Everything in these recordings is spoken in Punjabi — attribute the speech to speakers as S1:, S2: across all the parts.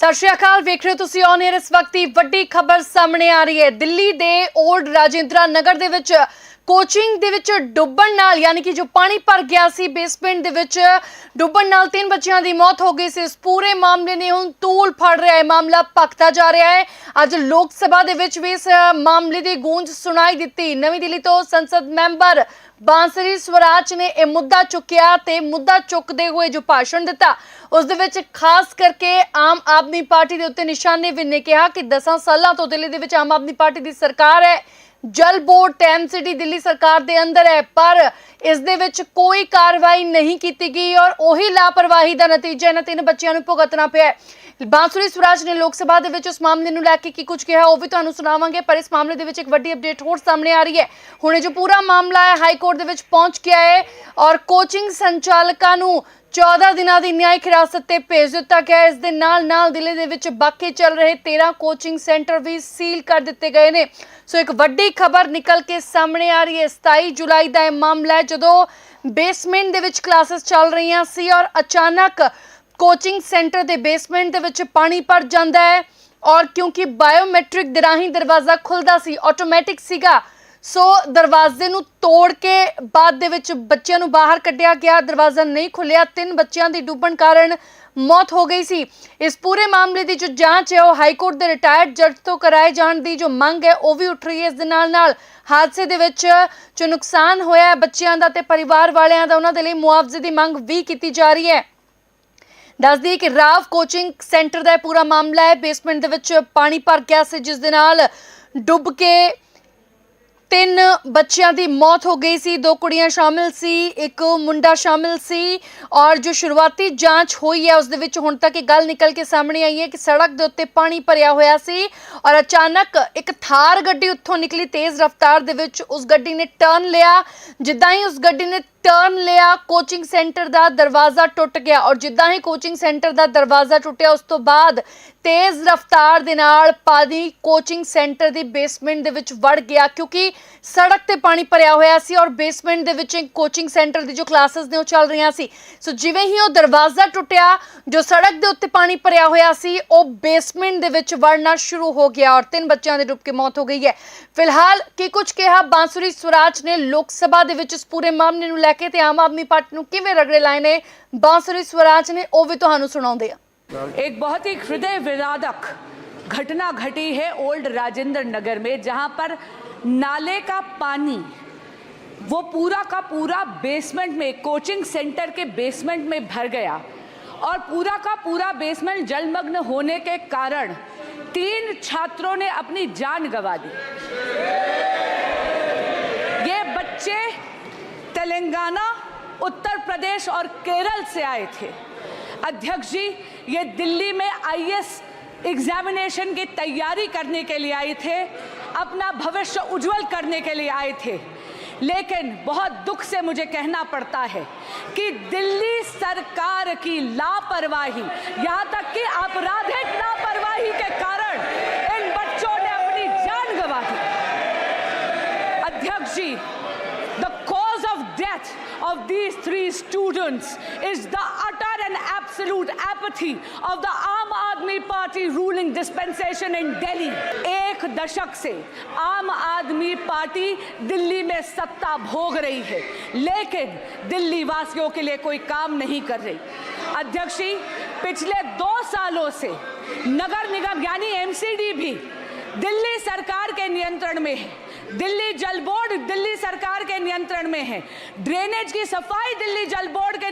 S1: ਸਤਿ ਸ਼੍ਰੀ ਅਕਾਲ, ਵੇਖ ਰਹੇ ਹੋ ਤੁਸੀਂ ਔਨ 에ਅਰ ਇਸ ਵਕਤ ਦੀ ਵੱਡੀ ਖਬਰ ਸਾਹਮਣੇ ਆ ਰਹੀ ਹੈ। ਦਿੱਲੀ ਦੇ ਓਲਡ ਰਾਜਿੰਦਰਾ ਨਗਰ ਦੇ ਵਿੱਚ ਕੋਚਿੰਗ ਦੇ ਵਿੱਚ ਡੁੱਬਣ ਨਾਲ, ਯਾਨੀ ਕਿ ਜੋ ਪਾਣੀ ਭਰ ਗਿਆ ਸੀ ਬੇਸਮੈਂਟ ਦੇ ਵਿੱਚ, ਡੁੱਬਣ ਨਾਲ ਤਿੰਨ ਬੱਚਿਆਂ ਦੀ ਮੌਤ ਹੋ ਗਈ ਸੀ। ਇਸ ਪੂਰੇ ਮਾਮਲੇ ਨੇ ਹੁਣ ਤੂਲ ਫੜ ਰਿਹਾ ਹੈ, ਮਾਮਲਾ ਭਖਦਾ ਜਾ ਰਿਹਾ ਹੈ। ਅੱਜ ਲੋਕ ਸਭਾ ਦੇ ਵਿੱਚ ਵੀ ਇਸ ਮਾਮਲੇ ਦੀ ਗੂੰਜ ਸੁਣਾਈ ਦਿੱਤੀ। ਨਵੀਂ ਦਿੱਲੀ ਤੋਂ ਸੰਸਦ ਮੈਂਬਰ ਬਾਂਸਰੀ ਸਵਰਾਜ ਨੇ ਇਹ ਮੁੱਦਾ ਚੁੱਕਿਆ ਤੇ ਮੁੱਦਾ ਚੁੱਕਦੇ ਹੋਏ ਜੋ ਭਾਸ਼ਣ ਦਿੱਤਾ, ਉਸ ਦੇ ਵਿੱਚ ਖਾਸ ਕਰਕੇ ਆਮ ਆਦਮੀ ਪਾਰਟੀ ਦੇ ਉੱਤੇ ਨਿਸ਼ਾਨੇ ਵੀ ਨੇ ਕਿਹਾ ਕਿ 10 ਸਾਲਾਂ ਤੋਂ ਦਿੱਲੀ ਦੇ ਵਿੱਚ ਆਮ ਆਦਮੀ ਪਾਰਟੀ ਦੀ ਸਰਕਾਰ ਹੈ। ਜਲ ਬੋਰਡ ਟੈਮਸਿਟੀ ਦਿੱਲੀ ਸਰਕਾਰ ਦੇ ਅੰਦਰ ਹੈ, ਪਰ ਇਸ ਦੇ ਵਿੱਚ ਕੋਈ ਕਾਰਵਾਈ ਨਹੀਂ ਕੀਤੀ ਗਈ ਔਰ ਉਹੀ ਲਾਪਰਵਾਹੀ ਦਾ ਨਤੀਜਾ ਇਹਨਾਂ ਤਿੰਨ ਬੱਚਿਆਂ ਨੂੰ ਭੁਗਤਣਾ ਪਿਆ ਬਾਂਸੁਰੀ ਸਵਰਾਜ ਨੇ ਲੋਕ ਸਭਾ ਦੇ ਵਿੱਚ ਉਸ ਮਾਮਲੇ ਨੂੰ ਲੈ ਕੇ ਕੀ ਕੁਝ ਕਿਹਾ, ਉਹ ਵੀ ਤੁਹਾਨੂੰ ਸੁਣਾਵਾਂਗੇ, ਪਰ ਇਸ ਮਾਮਲੇ ਦੇ ਵਿੱਚ ਇੱਕ ਵੱਡੀ ਅਪਡੇਟ ਹੋਰ ਸਾਹਮਣੇ ਆ ਰਹੀ ਹੈ। ਹੁਣ ਇਹ ਜੋ ਪੂਰਾ ਮਾਮਲਾ ਹੈ, ਹਾਈ ਕੋਰਟ ਦੇ ਵਿੱਚ ਪਹੁੰਚ ਗਿਆ ਹੈ ਔਰ ਕੋਚਿੰਗ ਸੰਚਾਲਕਾਂ ਨੂੰ 14 ਦਿਨਾਂ ਦੀ ਨਿਆਇਕ ਹਿਰਾਸਤ ਤੇ ਭੇਜ ਦਿੱਤਾ ਗਿਆ। ਇਸ ਦੇ ਨਾਲ ਨਾਲ ਦਿੱਲੀ ਦੇ ਵਿੱਚ ਬਾਕੀ ਚੱਲ ਰਹੇ 13 ਕੋਚਿੰਗ ਸੈਂਟਰ ਵੀ ਸੀਲ ਕਰ ਦਿੱਤੇ ਗਏ ਨੇ। ਸੋ ਇੱਕ ਵੱਡੀ ਖਬਰ ਨਿਕਲ ਕੇ ਸਾਹਮਣੇ ਆ ਰਹੀ ਹੈ। 27 ਜੁਲਾਈ ਦਾ ਇਹ ਮਾਮਲਾ ਹੈ, ਜਦੋਂ ਬੇਸਮੈਂਟ ਦੇ ਵਿੱਚ ਕਲਾਸਿਸ ਚੱਲ ਰਹੀਆਂ ਸੀ ਔਰ ਅਚਾਨਕ ਕੋਚਿੰਗ ਸੈਂਟਰ ਦੇ ਬੇਸਮੈਂਟ ਦੇ ਵਿੱਚ ਪਾਣੀ ਭਰ ਜਾਂਦਾ ਹੈ ਔਰ ਕਿਉਂਕਿ ਬਾਇਓਮੈਟ੍ਰਿਕ ਦੇ ਰਾਹੀਂ ਦਰਵਾਜ਼ਾ ਖੁੱਲਦਾ ਸੀ ਆਟੋਮੈਟਿਕ ਸੀਗਾ। ਸੋ ਦਰਵਾਜ਼ੇ ਨੂੰ ਤੋੜ ਕੇ ਬਾਅਦ ਦੇ ਵਿੱਚ ਬੱਚਿਆਂ ਨੂੰ ਬਾਹਰ ਕੱਢਿਆ ਗਿਆ। ਦਰਵਾਜ਼ਾ ਨਹੀਂ ਖੁੱਲਿਆ ਤਿੰਨ ਬੱਚਿਆਂ ਦੀ ਡੁੱਬਣ ਕਾਰਨ ਮੌਤ ਹੋ ਗਈ ਸੀ। ਇਸ ਪੂਰੇ ਮਾਮਲੇ ਦੀ ਜੋ ਜਾਂਚ ਹੈ, ਉਹ ਹਾਈ ਕੋਰਟ ਦੇ ਰਿਟਾਇਰਡ ਜੱਜ ਤੋਂ ਕਰਾਏ ਜਾਣ ਦੀ ਜੋ ਮੰਗ ਹੈ, ਉਹ ਵੀ ਉੱਠ ਰਹੀ ਹੈ। ਇਸ ਦੇ ਨਾਲ ਨਾਲ ਹਾਦਸੇ ਦੇ ਵਿੱਚ ਜੋ ਨੁਕਸਾਨ ਹੋਇਆ ਹੈ ਬੱਚਿਆਂ ਦਾ ਤੇ ਪਰਿਵਾਰ ਵਾਲਿਆਂ ਦਾ, ਉਹਨਾਂ ਦੇ ਲਈ ਮੁਆਵਜ਼ੇ ਦੀ ਮੰਗ ਵੀ ਕੀਤੀ ਜਾ ਰਹੀ ਹੈ। ਦੱਸਦੀ ਕਿ ਰਾਵ ਕੋਚਿੰਗ ਸੈਂਟਰ ਦਾ ਇਹ ਪੂਰਾ ਮਾਮਲਾ ਹੈ। ਬੇਸਮੈਂਟ ਦੇ ਵਿੱਚ ਪਾਣੀ ਭਰ ਗਿਆ ਸੀ, ਜਿਸ ਦੇ ਨਾਲ ਡੁੱਬ ਕੇ ਤਿੰਨ ਬੱਚਿਆਂ ਦੀ ਮੌਤ ਹੋ ਗਈ ਸੀ, ਦੋ ਕੁੜੀਆਂ ਸ਼ਾਮਿਲ ਸੀ, ਇੱਕ ਮੁੰਡਾ ਸ਼ਾਮਿਲ ਸੀ ਔਰ ਜੋ ਸ਼ੁਰੂਆਤੀ ਜਾਂਚ ਹੋਈ ਹੈ, ਉਸ ਦੇ ਵਿੱਚ ਹੁਣ ਤੱਕ ਇਹ ਗੱਲ ਨਿਕਲ ਕੇ ਸਾਹਮਣੇ ਆਈ ਹੈ ਕਿ ਸੜਕ ਦੇ ਉੱਤੇ ਪਾਣੀ ਭਰਿਆ ਹੋਇਆ ਸੀ ਔਰ ਅਚਾਨਕ ਇੱਕ ਥਾਰ ਗੱਡੀ ਉੱਥੋਂ ਨਿਕਲੀ, ਤੇਜ਼ ਰਫ਼ਤਾਰ ਦੇ ਵਿੱਚ ਉਸ ਗੱਡੀ ਨੇ ਟਰਨ ਲਿਆ। ਜਿੱਦਾਂ ਹੀ ਉਸ ਗੱਡੀ ਨੇ ਟਰਨ ਲਿਆ ਕੋਚਿੰਗ ਸੈਂਟਰ ਦਾ ਦਰਵਾਜ਼ਾ ਟੁੱਟ ਗਿਆ ਔਰ ਜਿੱਦਾਂ ਹੀ ਕੋਚਿੰਗ ਸੈਂਟਰ ਦਾ ਦਰਵਾਜ਼ਾ ਟੁੱਟਿਆ, ਉਸ ਤੋਂ ਬਾਅਦ ਤੇਜ਼ ਰਫ਼ਤਾਰ ਦੇ ਨਾਲ ਪਾਣੀ ਕੋਚਿੰਗ ਸੈਂਟਰ ਦੀ ਬੇਸਮੈਂਟ ਦੇ ਵਿੱਚ ਵੜ ਗਿਆ ਕਿਉਂਕਿ ਸੜਕ ਤੇ ਪਾਣੀ ਭਰਿਆ ਹੋਇਆ ਸੀ ਔਰ ਬੇਸਮੈਂਟ ਦੇ ਵਿੱਚ ਕੋਚਿੰਗ ਸੈਂਟਰ ਦੀ ਜੋ ਕਲਾਸਿਸ ਨੇ ਉਹ ਚੱਲ ਰਹੀਆਂ ਸੀ। ਸੋ ਜਿਵੇਂ ਹੀ ਉਹ ਦਰਵਾਜ਼ਾ ਟੁੱਟਿਆ, ਜੋ ਸੜਕ ਦੇ ਉੱਤੇ ਪਾਣੀ ਭਰਿਆ ਹੋਇਆ ਸੀ, ਉਹ ਬੇਸਮੈਂਟ ਦੇ ਵਿੱਚ ਵੜਨਾ ਸ਼ੁਰੂ ਹੋ ਗਿਆ ਔਰ ਤਿੰਨ ਬੱਚਿਆਂ ਦੀ ਡੁੱਬ ਕੇ ਮੌਤ ਹੋ ਗਈ ਹੈ। ਫਿਲਹਾਲ ਕੀ ਕੁਝ ਕਿਹਾ ਬਾਂਸੁਰੀ ਸਵਰਾਜ ਨੇ, ਲੋਕ ਸਭਾ ਦੇ ਵਿੱਚ ਇਸ ਪੂਰੇ ਮਾਮਲੇ ਨੂੰ ਲੈ ਕੇ ਤੇ ਆਮ ਆਦਮੀ ਪਾਰਟੀ ਨੂੰ ਕਿਵੇਂ ਰਗੜੇ ਲਾਏ ਨੇ ਬਾਂਸੁਰੀ ਸਵਰਾਜ ਨੇ ਉਹ ਵੀ ਤੁਹਾਨੂੰ ਸੁਣਾਉਂਦੇ ਆ
S2: एक बहुत ही हृदय विदारक घटना घटी है ओल्ड राजेंद्र नगर में जहां पर नाले का पानी वो पूरा का पूरा बेसमेंट में कोचिंग सेंटर के बेसमेंट में भर गया और पूरा का पूरा बेसमेंट जलमग्न होने के कारण तीन छात्रों ने अपनी जान गंवा दी ये बच्चे तेलंगाना, उत्तर प्रदेश और केरल से आए थे। अध्यक्ष जी, ये दिल्ली में आईएएस एग्जामिनेशन की तैयारी करने के लिए आए थे, अपना भविष्य उज्जवल करने के लिए आए थे। लेकिन बहुत दुख से मुझे कहना पड़ता है कि दिल्ली सरकार की लापरवाही, यहाँ तक कि आपराधिक लापरवाही के कारण, इन बच्चों ने अपनी जान गंवा दी। अध्यक्ष जी death of these three students is the utter and absolute apathy of the Aam Aadmi Party ruling dispensation in Delhi. एक दशक से आम आदमी पार्टी दिल्ली में सत्ता भोग रही है लेकिन दिल्ली वासियों के लिए कोई काम नहीं कर रही अध्यक्ष पिछले दो सालों से नगर निगम यानी एमसीडी भी दिल्ली सरकार के नियंत्रण में है दिल्ली जल बोर्ड दिल्ली सरकार के नियंत्रण में है। ड्रेनेज की सफ़ाई दिल्ली जल बोर्ड के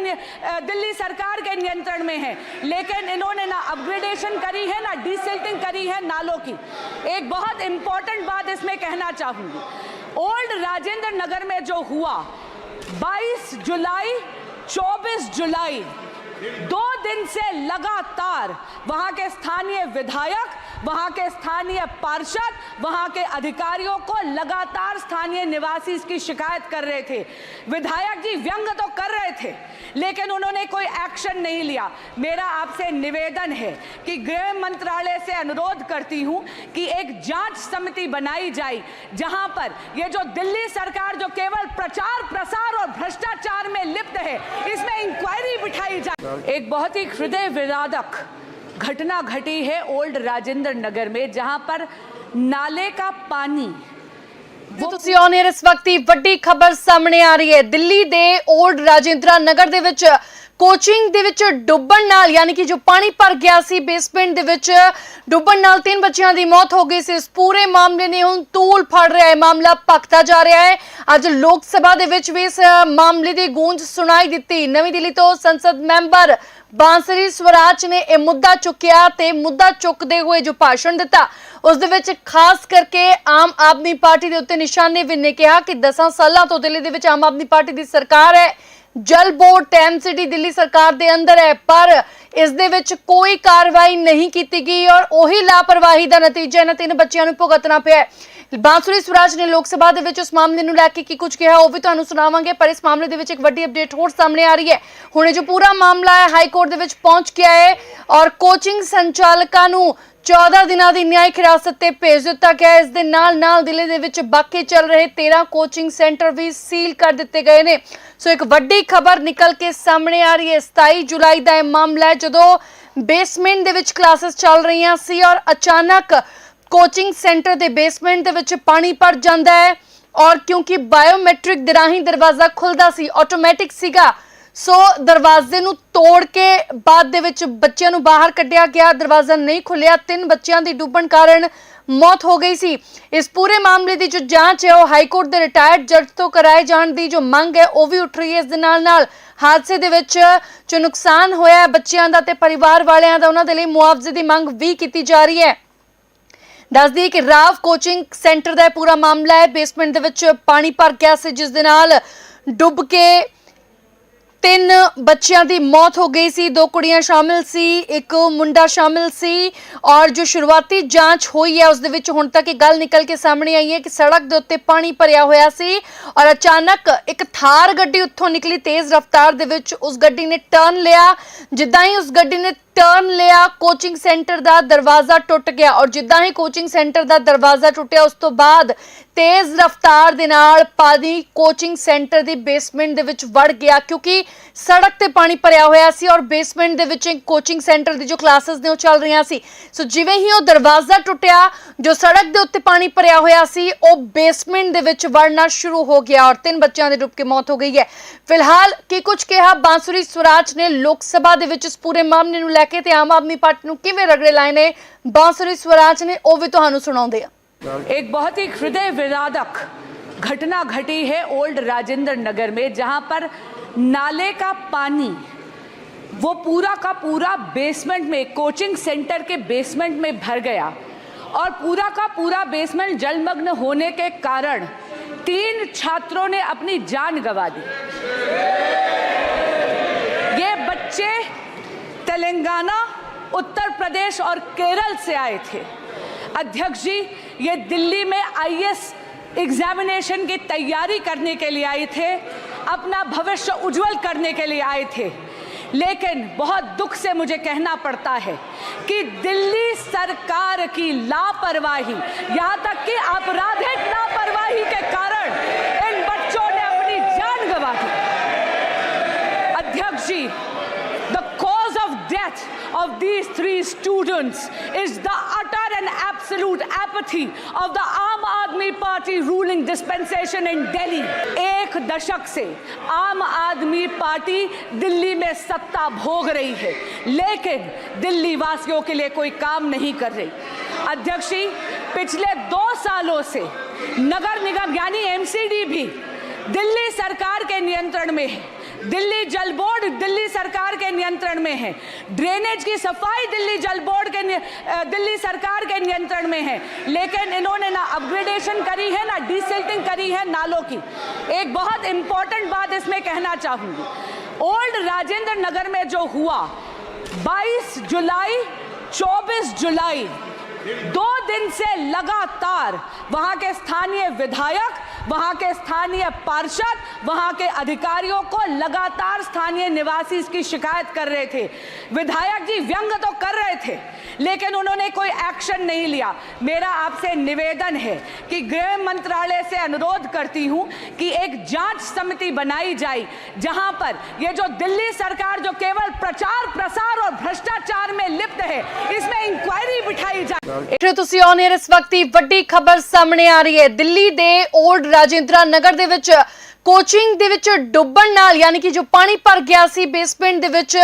S2: दिल्ली सरकार के नियंत्रण में है। लेकिन इन्होंने ना अपग्रेडेशन करी है, ना डिसिल्टिंग करी है नालों की। एक बहुत इंपॉर्टेंट बात इसमें कहना चाहूँगी। ओल्ड राजेंद्र नगर में जो हुआ 22 जुलाई 24 जुलाई दो दिन से लगातार वहाँ के स्थानीय विधायक, वहाँ के स्थानीय पार्षद, वहाँ के अधिकारियों को लगातार स्थानीय निवासी इसकी शिकायत कर रहे थे। विधायक जी व्यंग तो कर रहे थे, लेकिन उन्होंने कोई एक्शन नहीं लिया। मेरा आपसे निवेदन है कि गृह मंत्रालय से अनुरोध करती हूँ कि एक जाँच समिति बनाई जाए, जहाँ पर ये जो दिल्ली सरकार जो केवल प्रचार प्रसार और भ्रष्टाचार में लिप्त है, इसमें इंक्वायरी बिठाई जाए। एक बहुत ही हृदय विरादक घटना घटी है ओल्ड राजेंद्र नगर में, जहां पर नाले का पानी।
S1: ਤੇ ਤੁਸੀਂ ਆਨ ਇਸ ਵਕਤ ਦੀ ਵੱਡੀ ਖਬਰ ਸਾਹਮਣੇ ਆ ਰਹੀ ਹੈ ਦਿੱਲੀ ਦੇ ਓਲਡ ਰਾਜਿੰਦਰਾ ਨਗਰ ਦੇ ਵਿੱਚ ਕੋਚਿੰਗ ਦੇ ਵਿੱਚ ਡੁੱਬਣ ਨਾਲ, ਯਾਨੀ ਕਿ ਜੋ ਪਾਣੀ ਭਰ ਗਿਆ ਸੀ ਬੇਸਮੈਂਟ ਦੇ ਵਿੱਚ, ਡੁੱਬਣ ਨਾਲ ਤਿੰਨ ਬੱਚਿਆਂ ਦੀ ਮੌਤ ਹੋ ਗਈ ਸੀ। ਇਸ ਪੂਰੇ ਮਾਮਲੇ ਨੇ ਹੁਣ ਤੂਲ ਫੜ ਰਿਹਾ ਹੈ ਮਾਮਲਾ ਭਖਦਾ ਜਾ ਰਿਹਾ ਹੈ। ਅੱਜ ਲੋਕ ਸਭਾ ਦੇ ਵਿੱਚ ਵੀ ਇਸ ਮਾਮਲੇ ਦੀ ਗੂੰਜ ਸੁਣਾਈ ਦਿੱਤੀ। ਨਵੀਂ ਦਿੱਲੀ ਤੋਂ ਸੰਸਦ ਮੈਂਬਰ ਬਾਂਸਰੀ ਸਵਰਾਜ ਨੇ ਇਹ ਮੁੱਦਾ ਚੁੱਕਿਆ ਤੇ ਮੁੱਦਾ ਚੁੱਕਦੇ ਹੋਏ ਜੋ ਭਾਸ਼ਣ ਦਿੱਤਾ, ਉਸ ਦੇ ਵਿੱਚ ਖਾਸ ਕਰਕੇ ਆਮ ਆਦਮੀ ਪਾਰਟੀ ਦੇ ਉੱਤੇ ਨਿਸ਼ਾਨੇ ਵੀ ਨੇ ਕਿਹਾ ਕਿ 10 ਸਾਲਾਂ ਤੋਂ ਦਿੱਲੀ ਦੇ ਵਿੱਚ ਆਮ ਆਦਮੀ ਪਾਰਟੀ ਦੀ ਸਰਕਾਰ ਹੈ। ਜਲ ਬੋਰਡ ਟੈਮ ਸਿਟੀ ਦਿੱਲੀ ਸਰਕਾਰ ਦੇ ਅੰਦਰ ਹੈ, ਪਰ ਇਸ ਦੇ ਵਿੱਚ ਕੋਈ ਕਾਰਵਾਈ ਨਹੀਂ ਕੀਤੀ ਗਈ ਔਰ ਉਹੀ ਲਾਪਰਵਾਹੀ ਦਾ ਨਤੀਜਾ ਇਹਨਾਂ ਤਿੰਨ ਬੱਚਿਆਂ ਨੂੰ ਭੁਗਤਣਾ ਪਿਆ ਬਾਂਸੁਰੀ ਸਵਰਾਜ ਨੇ ਲੋਕ ਸਭਾ ਦੇ ਵਿੱਚ ਉਸ ਮਾਮਲੇ ਨੂੰ ਲੈ ਕੇ ਕੀ ਕੁਝ ਕਿਹਾ, ਉਹ ਵੀ ਤੁਹਾਨੂੰ ਸੁਣਾਵਾਂਗੇ, ਪਰ ਇਸ ਮਾਮਲੇ ਦੇ ਵਿੱਚ ਇੱਕ ਵੱਡੀ ਅਪਡੇਟ ਹੋਰ ਸਾਹਮਣੇ ਆ ਰਹੀ ਹੈ। ਹੁਣ ਇਹ ਜੋ ਪੂਰਾ ਮਾਮਲਾ ਹੈ, ਹਾਈ ਕੋਰਟ ਦੇ ਵਿੱਚ ਪਹੁੰਚ ਗਿਆ ਹੈ ਔਰ ਕੋਚਿੰਗ ਸੰਚਾਲਕਾਂ ਨੂੰ 14 ਦਿਨਾਂ ਦੀ ਨਿਆਇਕ ਹਿਰਾਸਤ ਤੇ ਭੇਜ ਦਿੱਤਾ ਗਿਆ। ਇਸ ਦੇ ਨਾਲ ਨਾਲ ਦਿੱਲੀ ਦੇ ਵਿੱਚ ਬਾਕੀ ਚੱਲ ਰਹੇ 13 ਕੋਚਿੰਗ ਸੈਂਟਰ ਵੀ ਸੀਲ ਕਰ ਦਿੱਤੇ ਗਏ ਨੇ। ਸੋ ਇੱਕ ਵੱਡੀ ਖਬਰ ਨਿਕਲ ਕੇ ਸਾਹਮਣੇ ਆ ਰਹੀ ਹੈ। 27 ਜੁਲਾਈ ਦਾ ਇਹ ਮਾਮਲਾ ਹੈ, ਜਦੋਂ ਬੇਸਮੈਂਟ ਦੇ ਵਿੱਚ ਕਲਾਸਿਸ ਚੱਲ ਰਹੀਆਂ ਸੀ ਔਰ ਅਚਾਨਕ ਕੋਚਿੰਗ ਸੈਂਟਰ ਦੇ ਬੇਸਮੈਂਟ ਦੇ ਵਿੱਚ ਪਾਣੀ ਭਰ ਜਾਂਦਾ ਹੈ ਔਰ ਕਿਉਂਕਿ ਬਾਇਓਮੈਟ੍ਰਿਕ ਦੇ ਰਾਹੀਂ ਦਰਵਾਜ਼ਾ ਖੁੱਲਦਾ ਸੀ, ਆਟੋਮੈਟਿਕ ਸੀਗਾ। ਸੋ ਦਰਵਾਜ਼ੇ ਨੂੰ ਤੋੜ ਕੇ ਬਾਅਦ ਦੇ ਵਿੱਚ ਬੱਚਿਆਂ ਨੂੰ ਬਾਹਰ ਕੱਢਿਆ ਗਿਆ। ਦਰਵਾਜ਼ਾ ਨਹੀਂ ਖੁੱਲਿਆ ਤਿੰਨ ਬੱਚਿਆਂ ਦੀ ਡੁੱਬਣ ਕਾਰਨ ਮੌਤ ਹੋ ਗਈ ਸੀ। ਇਸ ਪੂਰੇ ਮਾਮਲੇ ਦੀ ਜੋ ਜਾਂਚ ਹੈ, ਉਹ ਹਾਈ ਕੋਰਟ ਦੇ ਰਿਟਾਇਰਡ ਜੱਜ ਤੋਂ ਕਰਾਏ ਜਾਣ ਦੀ ਜੋ ਮੰਗ ਹੈ, ਉਹ ਵੀ ਉੱਠ ਰਹੀ ਹੈ। ਇਸ ਦੇ ਨਾਲ ਨਾਲ ਹਾਦਸੇ ਦੇ ਵਿੱਚ ਜੋ ਨੁਕਸਾਨ ਹੋਇਆ ਹੈ ਬੱਚਿਆਂ ਦਾ ਤੇ ਪਰਿਵਾਰ ਵਾਲਿਆਂ ਦਾ, ਉਹਨਾਂ ਦੇ ਲਈ ਮੁਆਵਜ਼ੇ ਦੀ ਮੰਗ ਵੀ ਕੀਤੀ ਜਾ ਰਹੀ ਹੈ। ਦੱਸ ਦਈਏ ਕਿ ਰਾਵ ਕੋਚਿੰਗ ਸੈਂਟਰ ਦਾ ਪੂਰਾ ਮਾਮਲਾ ਹੈ। ਬੇਸਮੈਂਟ ਦੇ ਵਿੱਚ ਪਾਣੀ ਭਰ ਗਿਆ ਸੀ, ਜਿਸ ਦੇ ਨਾਲ ਡੁੱਬ ਕੇ ਤਿੰਨ ਬੱਚਿਆਂ ਦੀ ਮੌਤ ਹੋ ਗਈ ਸੀ, ਦੋ ਕੁੜੀਆਂ ਸ਼ਾਮਿਲ ਸੀ, ਇੱਕ ਮੁੰਡਾ ਸ਼ਾਮਿਲ ਸੀ ਔਰ ਜੋ ਸ਼ੁਰੂਆਤੀ ਜਾਂਚ ਹੋਈ ਹੈ, ਉਸ ਦੇ ਵਿੱਚ ਹੁਣ ਤੱਕ ਇਹ ਗੱਲ ਨਿਕਲ ਕੇ ਸਾਹਮਣੇ ਆਈ ਹੈ ਕਿ ਸੜਕ ਦੇ ਉੱਤੇ ਪਾਣੀ ਭਰਿਆ ਹੋਇਆ ਸੀ ਔਰ ਅਚਾਨਕ ਇੱਕ ਥਾਰ ਗੱਡੀ ਉੱਥੋਂ ਨਿਕਲੀ, ਤੇਜ਼ ਰਫ਼ਤਾਰ ਦੇ ਵਿੱਚ ਉਸ ਗੱਡੀ ਨੇ ਟਰਨ ਲਿਆ। ਜਿੱਦਾਂ ਹੀ ਉਸ ਗੱਡੀ ਨੇ ਟਰਨ ਲਿਆ ਕੋਚਿੰਗ ਸੈਂਟਰ ਦਾ ਦਰਵਾਜ਼ਾ ਟੁੱਟ ਗਿਆ ਔਰ ਜਿੱਦਾਂ ਹੀ ਕੋਚਿੰਗ ਸੈਂਟਰ ਦਾ ਦਰਵਾਜ਼ਾ ਟੁੱਟਿਆ, ਉਸ ਤੋਂ ਬਾਅਦ ਤੇਜ਼ ਰਫ਼ਤਾਰ ਦੇ ਨਾਲ ਪਾਣੀ ਕੋਚਿੰਗ ਸੈਂਟਰ ਦੀ ਬੇਸਮੈਂਟ ਦੇ ਵਿੱਚ ਵੜ ਗਿਆ ਕਿਉਂਕਿ ਸੜਕ ਤੇ ਪਾਣੀ ਭਰਿਆ ਹੋਇਆ ਸੀ ਔਰ ਬੇਸਮੈਂਟ ਦੇ ਵਿੱਚ ਇੱਕ ਕੋਚਿੰਗ ਸੈਂਟਰ ਦੀ ਜੋ ਕਲਾਸਿਸ ਨੇ ਉਹ ਚੱਲ ਰਹੀਆਂ ਸੀ। ਸੋ ਜਿਵੇਂ ਹੀ ਉਹ ਦਰਵਾਜ਼ਾ ਟੁੱਟਿਆ, ਜੋ ਸੜਕ ਦੇ ਉੱਤੇ ਪਾਣੀ ਭਰਿਆ ਹੋਇਆ ਸੀ, ਉਹ ਬੇਸਮੈਂਟ ਦੇ ਵਿੱਚ ਵੜਨਾ ਸ਼ੁਰੂ ਹੋ ਗਿਆ ਔਰ ਤਿੰਨ ਬੱਚਿਆਂ ਦੀ ਡੁੱਬ ਕੇ ਮੌਤ ਹੋ ਗਈ ਹੈ। ਫਿਲਹਾਲ ਕੀ ਕੁਝ ਕਿਹਾ ਬਾਂਸੁਰੀ ਸਵਰਾਜ ਨੇ, ਲੋਕ ਸਭਾ ਦੇ ਵਿੱਚ ਇਸ ਪੂਰੇ ਮਾਮਲੇ ਨੂੰ ਲੈ ਕੇ ਤੇ ਆਮ ਆਦਮੀ ਪਾਰਟੀ ਨੂੰ ਕਿਵੇਂ ਰਗੜੇ ਲਾਏ ਨੇ ਬਾਂਸੁਰੀ ਸਵਰਾਜ ਨੇ ਉਹ ਵੀ ਤੁਹਾਨੂੰ ਸੁਣਾਉਂਦੇ ਆ
S2: एक बहुत ही हृदय विदारक घटना घटी है ओल्ड राजेंद्र नगर में जहां पर नाले का पानी वो पूरा का पूरा बेसमेंट में कोचिंग सेंटर के बेसमेंट में भर गया और पूरा का पूरा बेसमेंट जलमग्न होने के कारण तीन छात्रों ने अपनी जान गंवा दी उत्तर प्रदेश और केरल से आए थे। अध्यक्ष जी, ये दिल्ली में आईएएस एग्जामिनेशन की तैयारी करने के लिए आए थे, अपना भविष्य उज्जवल करने के लिए आए थे। लेकिन बहुत दुख से मुझे कहना पड़ता है कि दिल्ली सरकार की लापरवाही, यहाँ तक कि आपराधिक लापरवाही के कारण इन बच्चों ने अपनी जान गंवा दी। अध्यक्ष जी the cause of death of these three students is the utter and absolute apathy of the Aam Aadmi Party ruling dispensation in Delhi. एक दशक से आम आदमी पार्टी दिल्ली में सत्ता भोग रही है लेकिन दिल्ली वासियों के लिए कोई काम नहीं कर रही अध्यक्ष पिछले दो सालों से नगर निगम यानी एमसीडी भी दिल्ली सरकार के नियंत्रण में है दिल्ली जल बोर्ड दिल्ली सरकार के नियंत्रण में है। ड्रेनेज की सफ़ाई दिल्ली जल बोर्ड के दिल्ली सरकार के नियंत्रण में है। लेकिन इन्होंने ना अपग्रेडेशन करी है, ना डिसिल्टिंग करी है नालों की। एक बहुत इंपॉर्टेंट बात इसमें कहना चाहूँगी। ओल्ड राजेंद्र नगर में जो हुआ 22 जुलाई 24 जुलाई, दो दिन से लगातार वहाँ के स्थानीय विधायक वहाँ के स्थानीय पार्षद, वहाँ के अधिकारियों को लगातार स्थानीय निवासी इसकी शिकायत कर रहे थे। विधायक जी व्यंग तो कर रहे थे, लेकिन उन्होंने कोई एक्शन नहीं लिया। मेरा आपसे निवेदन है कि गृह मंत्रालय से अनुरोध करती हूँ कि एक जाँच समिति बनाई जाए, जहाँ पर ये जो दिल्ली सरकार जो केवल प्रचार, प्रसार और भ्रष्टाचार में लिप्त है, इसमें इंक्वायरी बिठाई जाए।
S1: ਤੁਸੀਂ ਔਨ ਇਸ ਵਕਤ ਦੀ ਵੱਡੀ ਖਬਰ ਸਾਹਮਣੇ ਆ ਰਹੀ ਰਾਜਿੰਦਰਾ ਨਗਰ ਦੇ ਵਿੱਚ ਕੋਚਿੰਗ ਦੇ ਵਿੱਚ ਡੁੱਬਣ ਨਾਲ, ਯਾਨੀ ਕਿ ਜੋ ਪਾਣੀ ਭਰ ਗਿਆ ਸੀ ਬੇਸਮੈਂਟ ਦੇ ਵਿੱਚ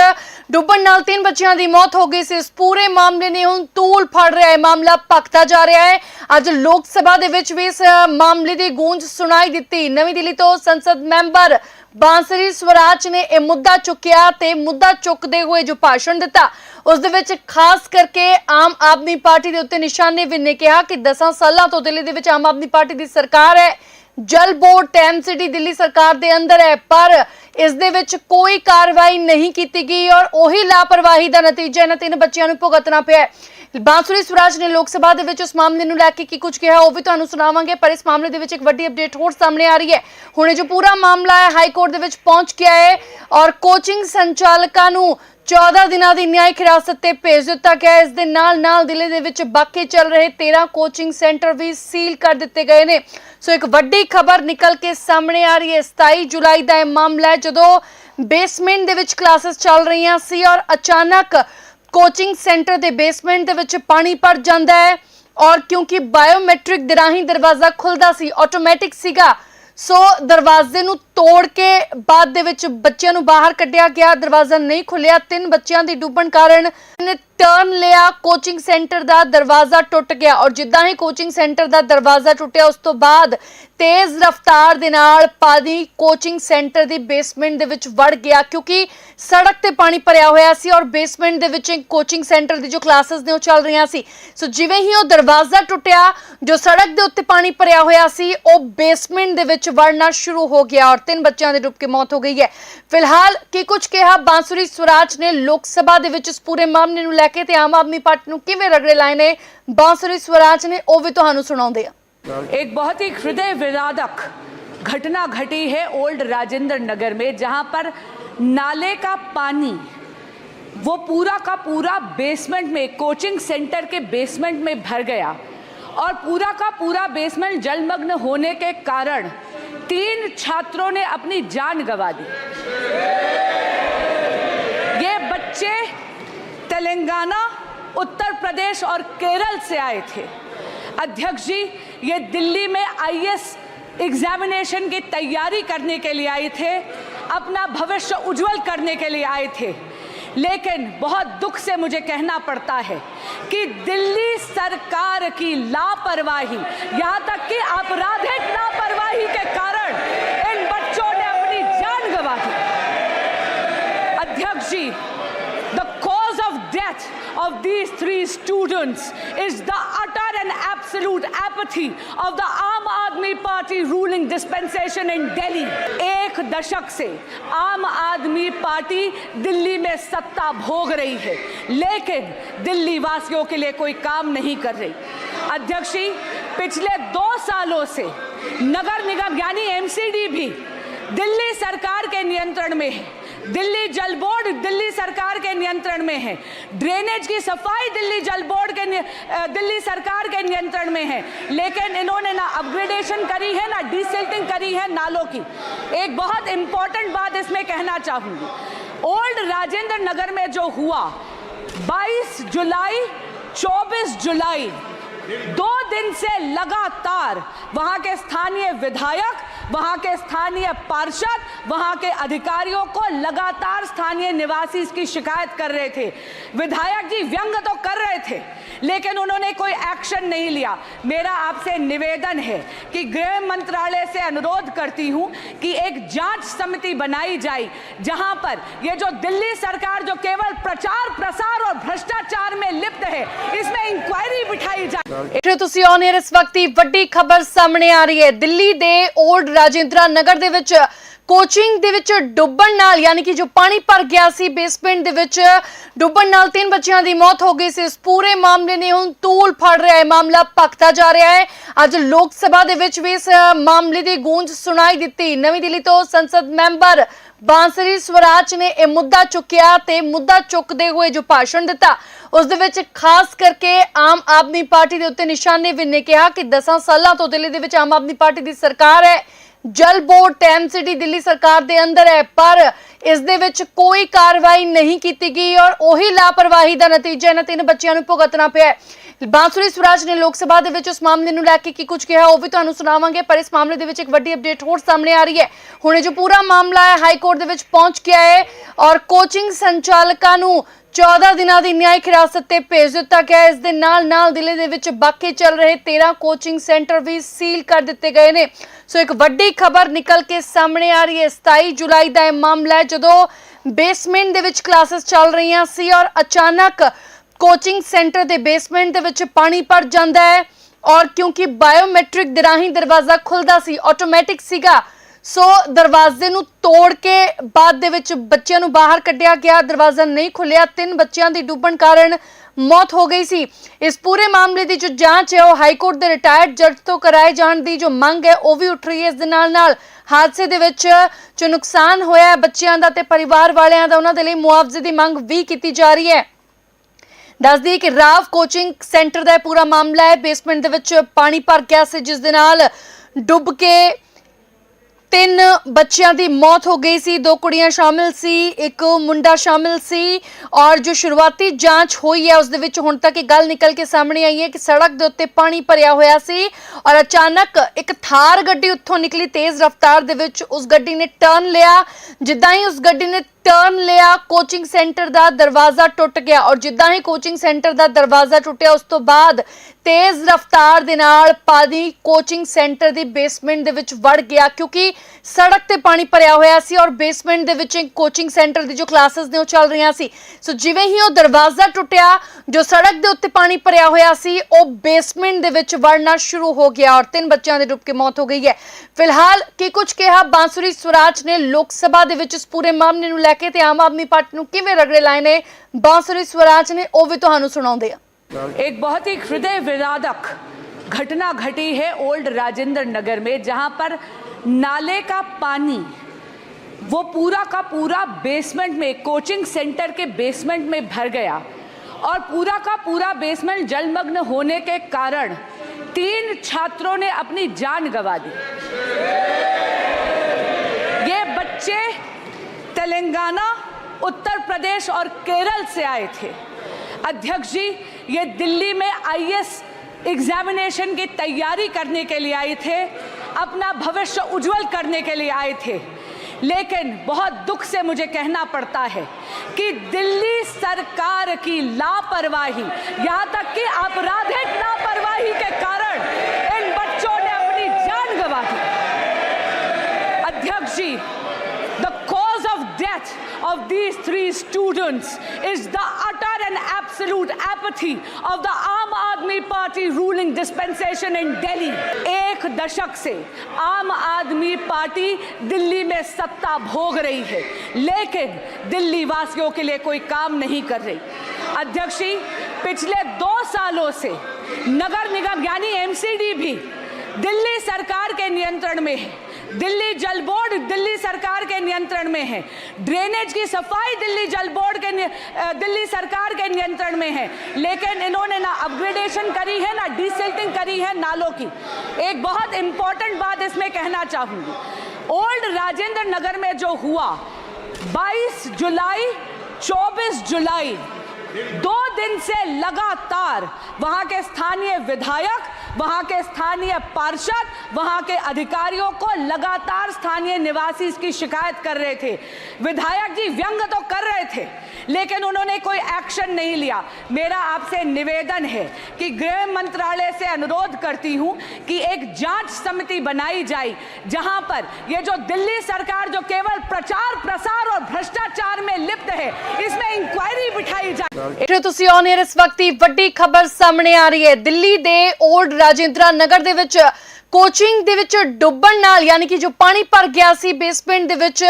S1: ਡੁੱਬਣ ਨਾਲ ਤਿੰਨ ਬੱਚਿਆਂ ਦੀ ਮੌਤ ਹੋ ਗਈ ਸੀ। ਇਸ ਪੂਰੇ ਮਾਮਲੇ ਨੇ ਹੁਣ ਤੂਲ ਫੜ ਰਿਹਾ ਹੈ, ਮਾਮਲਾ ਭਖਦਾ ਜਾ ਰਿਹਾ ਹੈ। ਅੱਜ ਲੋਕ ਸਭਾ ਦੇ ਵਿੱਚ ਵੀ ਇਸ ਮਾਮਲੇ ਦੀ ਗੂੰਜ ਸੁਣਾਈ ਦਿੱਤੀ। ਨਵੀਂ ਦਿੱਲੀ ਤੋਂ ਸੰਸਦ ਮੈਂਬਰ ਬਾਂਸਰੀ ਸਵਰਾਜ ਨੇ ਇਹ ਮੁੱਦਾ ਚੁੱਕਿਆ ਤੇ ਮੁੱਦਾ ਚੁੱਕਦੇ ਹੋਏ ਜੋ ਭਾਸ਼ਣ ਦਿੱਤਾ, ਉਸ ਦੇ ਵਿੱਚ ਖਾਸ ਕਰਕੇ ਆਮ ਆਦਮੀ ਪਾਰਟੀ ਦੇ ਉੱਤੇ ਨਿਸ਼ਾਨੇ ਵੀ ਨੇ ਕਿਹਾ ਕਿ 10 ਸਾਲਾਂ ਤੋਂ ਦਿੱਲੀ ਦੇ ਵਿੱਚ ਆਮ ਆਦਮੀ ਪਾਰਟੀ ਦੀ ਸਰਕਾਰ ਹੈ। ਜਲ ਬੋਰਡ ਟੈਮ ਦਿੱਲੀ ਸਰਕਾਰ ਦੇ ਅੰਦਰ ਹੈ, ਪਰ ਇਸ ਦੇ ਵਿੱਚ ਕੋਈ ਕਾਰਵਾਈ ਨਹੀਂ ਕੀਤੀ ਗਈ ਔਰ ਉਹੀ ਲਾਪਰਵਾਹੀ ਦਾ ਨਤੀਜਾ ਇਹਨਾਂ ਤਿੰਨ ਬੱਚਿਆਂ ਨੂੰ ਭੁਗਤਣਾ ਪਿਆ ਬਾਂਸੁਰੀ ਸਵਰਾਜ ਨੇ ਲੋਕ ਸਭਾ ਦੇ ਵਿੱਚ ਉਸ ਮਾਮਲੇ ਨੂੰ ਲੈ ਕੇ ਕੀ ਕੁਝ ਕਿਹਾ, ਉਹ ਵੀ ਤੁਹਾਨੂੰ ਸੁਣਾਵਾਂਗੇ, ਪਰ ਇਸ ਮਾਮਲੇ ਦੇ ਵਿੱਚ ਇੱਕ ਵੱਡੀ ਅਪਡੇਟ ਹੋਰ ਸਾਹਮਣੇ ਆ ਰਹੀ ਹੈ। ਹੁਣ ਇਹ ਜੋ ਪੂਰਾ ਮਾਮਲਾ ਹੈ, ਹਾਈ ਕੋਰਟ ਦੇ ਵਿੱਚ ਪਹੁੰਚ ਗਿਆ ਹੈ ਔਰ ਕੋਚਿੰਗ ਸੰਚਾਲਕਾਂ ਨੂੰ 14 ਦਿਨਾਂ ਦੀ ਨਿਆਇਕ ਹਿਰਾਸਤ ਤੇ ਭੇਜ ਦਿੱਤਾ ਗਿਆ। ਇਸ ਦੇ ਨਾਲ ਨਾਲ ਦਿੱਲੀ ਦੇ ਵਿੱਚ ਬਾਕੀ ਚੱਲ ਰਹੇ 13 ਕੋਚਿੰਗ ਸੈਂਟਰ ਵੀ ਸੀਲ ਕਰ ਦਿੱਤੇ ਗਏ ਨੇ। ਸੋ ਇੱਕ ਵੱਡੀ ਖਬਰ ਨਿਕਲ ਕੇ ਸਾਹਮਣੇ ਆ ਰਹੀ ਹੈ। 27 ਜੁਲਾਈ ਦਾ ਇਹ ਮਾਮਲਾ ਹੈ, ਜਦੋਂ ਬੇਸਮੈਂਟ ਦੇ ਵਿੱਚ ਕਲਾਸਿਸ ਚੱਲ ਰਹੀਆਂ ਸੀ ਔਰ ਅਚਾਨਕ ਕੋਚਿੰਗ ਸੈਂਟਰ ਦੇ ਬੇਸਮੈਂਟ ਦੇ ਵਿੱਚ ਪਾਣੀ ਭਰ ਜਾਂਦਾ ਹੈ ਔਰ ਕਿਉਂਕਿ ਬਾਇਓਮੈਟ੍ਰਿਕ ਦੇ ਰਾਹੀਂ ਦਰਵਾਜ਼ਾ ਖੁੱਲਦਾ ਸੀ ਆਟੋਮੈਟਿਕ ਸੀਗਾ। ਸੋ ਦਰਵਾਜ਼ੇ ਨੂੰ ਤੋੜ ਕੇ ਬਾਅਦ ਦੇ ਵਿੱਚ ਬੱਚਿਆਂ ਨੂੰ ਬਾਹਰ ਕੱਢਿਆ ਗਿਆ, ਦਰਵਾਜ਼ਾ ਨਹੀਂ ਖੁੱਲਿਆ ਤਿੰਨ ਬੱਚਿਆਂ ਦੀ ਡੁੱਬਣ ਕਾਰਨ ਨੇ ਟਰਨ ਲਿਆ ਕੋਚਿੰਗ ਸੈਂਟਰ ਦਾ ਦਰਵਾਜ਼ਾ ਟੁੱਟ ਗਿਆ ਔਰ ਜਿੱਦਾਂ ਹੀ ਕੋਚਿੰਗ ਸੈਂਟਰ ਦਾ ਦਰਵਾਜ਼ਾ ਟੁੱਟਿਆ, ਉਸ ਤੋਂ ਬਾਅਦ ਤੇਜ਼ ਰਫ਼ਤਾਰ ਦੇ ਨਾਲ ਪਾਣੀ ਕੋਚਿੰਗ ਸੈਂਟਰ ਦੀ ਬੇਸਮੈਂਟ ਦੇ ਵਿੱਚ ਵੜ ਗਿਆ ਕਿਉਂਕਿ ਸੜਕ ਤੇ ਪਾਣੀ ਭਰਿਆ ਹੋਇਆ ਸੀ ਔਰ ਬੇਸਮੈਂਟ ਦੇ ਵਿੱਚ ਕੋਚਿੰਗ ਸੈਂਟਰ ਦੀ ਜੋ ਕਲਾਸਿਸ ਨੇ ਉਹ ਚੱਲ ਰਹੀਆਂ ਸੀ। ਸੋ ਜਿਵੇਂ ਹੀ ਉਹ ਦਰਵਾਜ਼ਾ ਟੁੱਟਿਆ, ਜੋ ਸੜਕ ਦੇ ਉੱਤੇ ਪਾਣੀ ਭਰਿਆ ਹੋਇਆ ਸੀ, ਉਹ ਬੇਸਮੈਂਟ ਦੇ ਵਿੱਚ ਵੜਨਾ ਸ਼ੁਰੂ ਹੋ ਗਿਆ ਔਰ ਤਿੰਨ ਬੱਚਿਆਂ ਦੀ ਡੁੱਬ ਕੇ ਮੌਤ ਹੋ ਗਈ ਹੈ ਫਿਲਹਾਲ ਕੀ ਕੁਝ ਕਿਹਾ ਬਾਂਸੁਰੀ ਸਵਰਾਜ ਨੇ ਲੋਕ ਸਭਾ ਦੇ ਵਿੱਚ ਇਸ ਪੂਰੇ ਮਾਮਲੇ ਨੂੰ ਲੈ ਕੇ ਤੇ ਆਮ ਆਦਮੀ ਪਾਰਟੀ ਨੂੰ ਕਿਵੇਂ ਰਗੜੇ ਲਾਏ ਨੇ ਬਾਂਸੁਰੀ ਸਵਰਾਜ ਨੇ ਉਹ ਵੀ ਤੁਹਾਨੂੰ ਸੁਣਾਉਂਦੇ ਆ
S2: एक बहुत ही हृदय विदारक घटना घटी है ओल्ड राजेंद्र नगर में जहां पर नाले का पानी वो पूरा का पूरा बेसमेंट में कोचिंग सेंटर के बेसमेंट में भर गया और पूरा का पूरा बेसमेंट जलमग्न होने के कारण तीन छात्रों ने अपनी जान गंवा दी। ये बच्चे तेलंगाना, उत्तर प्रदेश और केरल से आए थे। अध्यक्ष जी, ये दिल्ली में आईएएस एग्जामिनेशन की तैयारी करने के लिए आए थे, अपना भविष्य उज्जवल करने के लिए आए थे। लेकिन बहुत दुख से मुझे कहना पड़ता है कि दिल्ली सरकार की लापरवाही, यहाँ तक कि आपराधिक लापरवाही के कारण इन बच्चों ने अपनी जान गंवा दी। अध्यक्ष जी death of these three students is the utter and absolute apathy of the Aam Aadmi Party ruling dispensation in Delhi. एक दशक से आम आदमी पार्टी दिल्ली में सत्ता भोग रही है लेकिन दिल्ली वासियों के लिए कोई काम नहीं कर रही अध्यक्ष पिछले दो सालों से नगर निगम यानी एमसीडी भी दिल्ली सरकार के नियंत्रण में है दिल्ली जल बोर्ड दिल्ली सरकार के नियंत्रण में है। ड्रेनेज की सफ़ाई दिल्ली जल बोर्ड के दिल्ली सरकार के नियंत्रण में है। लेकिन इन्होंने ना अपग्रेडेशन करी है, ना डिसिल्टिंग करी है नालों की। एक बहुत इंपॉर्टेंट बात इसमें कहना चाहूँगी। ओल्ड राजेंद्र नगर में जो हुआ 22 जुलाई 24 जुलाई, दो दिन से लगातार वहाँ के स्थानीय विधायक वहां के स्थानीय पार्षद वहां के अधिकारियों को लगातार स्थानीय निवासी इसकी शिकायत कर रहे थे विधायक जी व्यंग तो कर रहे थे लेकिन उन्होंने कोई एक्शन नहीं लिया मेरा आपसे निवेदन है कि गृह मंत्रालय से अनुरोध करती हूं कि एक जांच समिति बनाई जाए जहां पर ये जो दिल्ली सरकार जो केवल प्रचार प्रसार और भ्रष्टाचार में लिप्त है इसमें इंक्वायरी बिठाई
S1: ਜਾਏ ਤੁਸੀਂ ਔਨ ਇਸ ਵਕਤ ਦੀ ਵੱਡੀ ਖਬਰ ਸਾਹਮਣੇ ਆ ਰਹੀ ਹੈ ਦਿੱਲੀ ਦੇ ਓਲਡ ਰਾਜਿੰਦਰਾ ਨਗਰ ਦੇ ਵਿੱਚ ਕੋਚਿੰਗ ਦੇ ਵਿੱਚ ਡੁੱਬਣ ਨਾਲ, ਯਾਨੀ ਕਿ ਜੋ ਪਾਣੀ ਭਰ ਗਿਆ ਸੀ ਬੇਸਮੈਂਟ ਦੇ ਵਿੱਚ, ਡੁੱਬਣ ਨਾਲ ਤਿੰਨ ਬੱਚਿਆਂ ਦੀ ਮੌਤ ਹੋ ਗਈ ਸੀ। ਇਸ ਪੂਰੇ ਮਾਮਲੇ ਨੇ ਹੁਣ ਤੂਲ ਫੜ ਰਿਹਾ ਹੈ, ਮਾਮਲਾ ਭਖਦਾ ਜਾ ਰਿਹਾ ਹੈ। ਅੱਜ ਲੋਕ ਸਭਾ ਦੇ ਵਿੱਚ ਵੀ ਇਸ ਮਾਮਲੇ ਦੀ ਗੂੰਜ ਸੁਣਾਈ ਦਿੱਤੀ। ਨਵੀਂ ਦਿੱਲੀ ਤੋਂ ਸੰਸਦ ਮੈਂਬਰ ਬਾਂਸਰੀ ਸਵਰਾਜ ਨੇ ਇਹ ਮੁੱਦਾ ਚੁੱਕਿਆ ਤੇ ਮੁੱਦਾ ਚੁੱਕਦੇ ਹੋਏ ਜੋ ਭਾਸ਼ਣ ਦਿੱਤਾ, ਉਸ ਦੇ ਵਿੱਚ ਖਾਸ ਕਰਕੇ ਆਮ ਆਦਮੀ ਪਾਰਟੀ ਦੇ ਉੱਤੇ ਨਿਸ਼ਾਨੇ ਵੀ ਨੇ ਕਿਹਾ ਕਿ 10 ਸਾਲਾਂ ਤੋਂ ਦਿੱਲੀ ਦੇ ਵਿੱਚ ਆਮ ਆਦਮੀ ਪਾਰਟੀ ਦੀ ਸਰਕਾਰ ਹੈ। ਜਲ ਬੋਰਡ ਟੈਮ ਸਿਟੀ ਦਿੱਲੀ ਸਰਕਾਰ ਦੇ ਅੰਦਰ ਹੈ, ਪਰ ਇਸ ਦੇ ਵਿੱਚ ਕੋਈ ਕਾਰਵਾਈ ਨਹੀਂ ਕੀਤੀ ਗਈ ਔਰ ਉਹੀ ਲਾਪਰਵਾਹੀ ਦਾ ਨਤੀਜਾ ਇਹਨਾਂ ਤਿੰਨ ਬੱਚਿਆਂ ਨੂੰ ਭੁਗਤਣਾ ਪਿਆ ਬਾਂਸੁਰੀ ਸਵਰਾਜ ਨੇ ਲੋਕ ਸਭਾ ਦੇ ਵਿੱਚ ਉਸ ਮਾਮਲੇ ਨੂੰ ਲੈ ਕੇ ਕੀ ਕੁਝ ਕਿਹਾ, ਉਹ ਵੀ ਤੁਹਾਨੂੰ ਸੁਣਾਵਾਂਗੇ, ਪਰ ਇਸ ਮਾਮਲੇ ਦੇ ਵਿੱਚ ਇੱਕ ਵੱਡੀ ਅਪਡੇਟ ਹੋਰ ਸਾਹਮਣੇ ਆ ਰਹੀ ਹੈ। ਹੁਣ ਇਹ ਜੋ ਪੂਰਾ ਮਾਮਲਾ ਹੈ, ਹਾਈ ਕੋਰਟ ਦੇ ਵਿੱਚ ਪਹੁੰਚ ਗਿਆ ਹੈ ਔਰ ਕੋਚਿੰਗ ਸੰਚਾਲਕਾਂ ਨੂੰ 14 ਦਿਨਾਂ ਦੀ ਨਿਆਇਕ ਹਿਰਾਸਤ ਤੇ ਭੇਜ ਦਿੱਤਾ ਗਿਆ। ਹੈ। ਇਸ ਦੇ ਨਾਲ ਨਾਲ ਜ਼ਿਲ੍ਹੇ ਦੇ ਵਿੱਚ ਬਾਕੀ ਚੱਲ ਰਹੇ 13 ਕੋਚਿੰਗ ਸੈਂਟਰ ਵੀ ਸੀਲ ਕਰ ਦਿੱਤੇ ਗਏ ਨੇ। ਸੋ ਇੱਕ ਵੱਡੀ ਖਬਰ ਨਿਕਲ ਕੇ ਸਾਹਮਣੇ ਆ ਰਹੀ ਹੈ। 27 ਜੁਲਾਈ ਦਾ ਇਹ ਮਾਮਲਾ ਹੈ, ਜਦੋਂ ਬੇਸਮੈਂਟ ਦੇ ਵਿੱਚ ਕਲਾਸਿਸ ਚੱਲ ਰਹੀਆਂ ਸੀ ਔਰ ਅਚਾਨਕ ਕੋਚਿੰਗ ਸੈਂਟਰ ਦੇ ਬੇਸਮੈਂਟ ਦੇ ਵਿੱਚ ਪਾਣੀ ਭਰ ਜਾਂਦਾ ਹੈ ਔਰ ਕਿਉਂਕਿ ਬਾਇਓਮੈਟ੍ਰਿਕ ਦੇ ਰਾਹੀਂ ਦਰਵਾਜ਼ਾ ਖੁੱਲਦਾ ਸੀ ਆਟੋਮੈਟਿਕ ਸੀਗਾ। ਸੋ ਦਰਵਾਜ਼ੇ ਨੂੰ ਤੋੜ ਕੇ ਬਾਅਦ ਦੇ ਵਿੱਚ ਬੱਚਿਆਂ ਨੂੰ ਬਾਹਰ ਕੱਢਿਆ ਗਿਆ, ਦਰਵਾਜ਼ਾ ਨਹੀਂ ਖੁੱਲਿਆ ਤਿੰਨ ਬੱਚਿਆਂ ਦੀ ਡੁੱਬਣ ਕਾਰਨ ਮੌਤ ਹੋ ਗਈ ਸੀ। ਇਸ ਪੂਰੇ ਮਾਮਲੇ ਦੀ ਜੋ ਜਾਂਚ ਹੈ, ਉਹ ਹਾਈ ਕੋਰਟ ਦੇ ਰਿਟਾਇਰਡ ਜੱਜ ਤੋਂ ਕਰਾਏ ਜਾਣ ਦੀ ਜੋ ਮੰਗ ਹੈ, ਉਹ ਵੀ ਉੱਠ ਰਹੀ ਹੈ। ਇਸ ਦੇ ਨਾਲ ਨਾਲ ਹਾਦਸੇ ਦੇ ਵਿੱਚ ਜੋ ਨੁਕਸਾਨ ਹੋਇਆ ਹੈ ਬੱਚਿਆਂ ਦਾ ਤੇ ਪਰਿਵਾਰ ਵਾਲਿਆਂ ਦਾ, ਉਹਨਾਂ ਦੇ ਲਈ ਮੁਆਵਜ਼ੇ ਦੀ ਮੰਗ ਵੀ ਕੀਤੀ ਜਾ ਰਹੀ ਹੈ। ਦੱਸ ਦਈਏ ਕਿ ਰਾਵ ਕੋਚਿੰਗ ਸੈਂਟਰ ਦਾ ਇਹ ਪੂਰਾ ਮਾਮਲਾ ਹੈ। ਬੇਸਮੈਂਟ ਦੇ ਵਿੱਚ ਪਾਣੀ ਭਰ ਗਿਆ ਸੀ, ਜਿਸ ਦੇ ਨਾਲ ਡੁੱਬ ਕੇ ਤਿੰਨ ਬੱਚਿਆਂ ਦੀ ਮੌਤ ਹੋ ਗਈ ਸੀ। ਦੋ ਕੁੜੀਆਂ ਸ਼ਾਮਿਲ ਸੀ, ਇੱਕ ਮੁੰਡਾ ਸ਼ਾਮਿਲ ਸੀ ਔਰ ਜੋ ਸ਼ੁਰੂਆਤੀ ਜਾਂਚ ਹੋਈ ਹੈ, ਉਸ ਦੇ ਵਿੱਚ ਹੁਣ ਤੱਕ ਇਹ ਗੱਲ ਨਿਕਲ ਕੇ ਸਾਹਮਣੇ ਆਈ ਹੈ ਕਿ ਸੜਕ ਦੇ ਉੱਤੇ ਪਾਣੀ ਭਰਿਆ ਹੋਇਆ ਸੀ ਔਰ ਅਚਾਨਕ ਇੱਕ ਥਾਰ ਗੱਡੀ ਉੱਥੋਂ ਨਿਕਲੀ। ਤੇਜ਼ ਰਫ਼ਤਾਰ ਦੇ ਵਿੱਚ ਉਸ ਗੱਡੀ ਨੇ ਟਰਨ ਲਿਆ। ਜਿੱਦਾਂ ਹੀ ਉਸ ਗੱਡੀ ਨੇ ਟਰਨ ਲਿਆ ਕੋਚਿੰਗ ਸੈਂਟਰ ਦਾ ਦਰਵਾਜ਼ਾ ਟੁੱਟ ਗਿਆ ਔਰ ਜਿੱਦਾਂ ਹੀ ਕੋਚਿੰਗ ਸੈਂਟਰ ਦਾ ਦਰਵਾਜ਼ਾ ਟੁੱਟਿਆ, ਉਸ ਤੋਂ ਬਾਅਦ ਤੇਜ਼ ਰਫ਼ਤਾਰ ਦੇ ਨਾਲ ਪਾਣੀ ਕੋਚਿੰਗ ਸੈਂਟਰ ਦੀ ਬੇਸਮੈਂਟ ਦੇ ਵਿੱਚ ਵੜ ਗਿਆ ਕਿਉਂਕਿ ਸੜਕ ਤੇ ਪਾਣੀ ਭਰਿਆ ਹੋਇਆ ਸੀ ਔਰ ਬੇਸਮੈਂਟ ਦੇ ਵਿੱਚ ਇੱਕ ਕੋਚਿੰਗ ਸੈਂਟਰ ਦੀ ਜੋ ਕਲਾਸਿਸ ਨੇ ਉਹ ਚੱਲ ਰਹੀਆਂ ਸੀ ਸੋ ਜਿਵੇਂ ਹੀ ਉਹ ਦਰਵਾਜ਼ਾ ਟੁੱਟਿਆ ਜੋ ਸੜਕ ਦੇ ਉੱਤੇ ਪਾਣੀ ਭਰਿਆ ਹੋਇਆ ਸੀ ਉਹ ਬੇਸਮੈਂਟ ਦੇ ਵਿੱਚ ਵੜਨਾ ਸ਼ੁਰੂ ਹੋ ਗਿਆ ਔਰ ਤਿੰਨ ਬੱਚਿਆਂ ਦੀ ਡੁੱਬ ਕੇ ਮੌਤ ਹੋ ਗਈ ਹੈ ਫਿਲਹਾਲ ਕੀ ਕੁਝ ਕਿਹਾ ਬਾਂਸੁਰੀ ਸਵਰਾਜ ਨੇ ਲੋਕ ਸਭਾ ਦੇ ਵਿੱਚ ਇਸ ਪੂਰੇ ਮਾਮਲੇ ਨੂੰ ਲੈ ਕੇ ਤੇ ਆਮ ਆਦਮੀ ਪਾਰਟੀ ਨੂੰ ਕਿਵੇਂ ਰਗੜੇ ਲਾਏ ਨੇ ਬਾਂਸੁਰੀ ਸਵਰਾਜ ਨੇ ਉਹ ਵੀ ਤੁਹਾਨੂੰ ਸੁਣਾਉਂਦੇ ਆ
S2: एक बहुत ही हृदय विदारक घटना घटी है ओल्ड राजेंद्र नगर में जहां पर नाले का पानी, वो पूरा का पूरा बेसमेंट में कोचिंग सेंटर के बेसमेंट में भर गया। और पूरा का पूरा बेसमेंट जलमग्न होने के कारण तीन छात्रों ने अपनी जान गंवा दी। ये बच्चे तेलंगाना, उत्तर प्रदेश और केरल से आए थे। अध्यक्ष जी, ये दिल्ली में आईएएस एग्जामिनेशन की तैयारी करने के लिए आए थे। अपना भविष्य उज्जवल करने के लिए आए थे। लेकिन बहुत दुख से मुझे कहना पड़ता है कि दिल्ली सरकार की लापरवाही, यहाँ तक कि आपराधिक लापरवाही के कारण इन बच्चों ने अपनी जान गंवा दी। अध्यक्ष जी death of these three students is the utter and absolute apathy of the Aam Aadmi Party ruling dispensation in Delhi. एक दशक से आम आदमी पार्टी दिल्ली में सत्ता भोग रही है लेकिन दिल्ली वासियों के लिए कोई काम नहीं कर रही अध्यक्ष जी पिछले दो सालों से नगर निगम यानी एमसीडी भी दिल्ली सरकार के नियंत्रण में है दिल्ली जल बोर्ड दिल्ली सरकार के नियंत्रण में है। ड्रेनेज की सफ़ाई दिल्ली जल बोर्ड के दिल्ली सरकार के नियंत्रण में है। लेकिन इन्होंने ना अपग्रेडेशन करी है, ना डिसिल्टिंग करी है नालों की। एक बहुत इंपॉर्टेंट बात इसमें कहना चाहूँगी। ओल्ड राजेंद्र नगर में जो हुआ 22 जुलाई 24 जुलाई दो दिन से लगातार वहाँ के स्थानीय विधायक, वहाँ के स्थानीय पार्षद, वहाँ के अधिकारियों को लगातार स्थानीय निवासी इसकी शिकायत कर रहे थे। विधायक जी व्यंग तो कर रहे थे, लेकिन उन्होंने कोई एक्शन नहीं लिया। मेरा आपसे निवेदन है कि गृह मंत्रालय से अनुरोध करती हूँ कि एक जाँच समिति बनाई जाए, जहाँ पर ये जो दिल्ली सरकार जो केवल प्रचार प्रसार और भ्रष्टाचार में लिप्त है, इसमें इंक्वायरी बिठाई जाए।
S1: ਜੋ ਤੁਸੀਂ ਔਨ 에ਅਰ ਇਸ ਵਕਤ ਹੀ ਵੱਡੀ ਖਬਰ ਸਾਹਮਣੇ ਆ ਰਹੀ ਹੈ। ਦਿੱਲੀ ਦੇ ਓਲਡ ਰਾਜਿੰਦਰਾ ਨਗਰ ਦੇ ਵਿੱਚ ਕੋਚਿੰਗ ਦੇ ਵਿੱਚ ਡੁੱਬਣ ਨਾਲ, ਯਾਨੀ ਕਿ ਜੋ ਪਾਣੀ ਭਰ ਗਿਆ ਸੀ ਬੇਸਮੈਂਟ ਦੇ ਵਿੱਚ,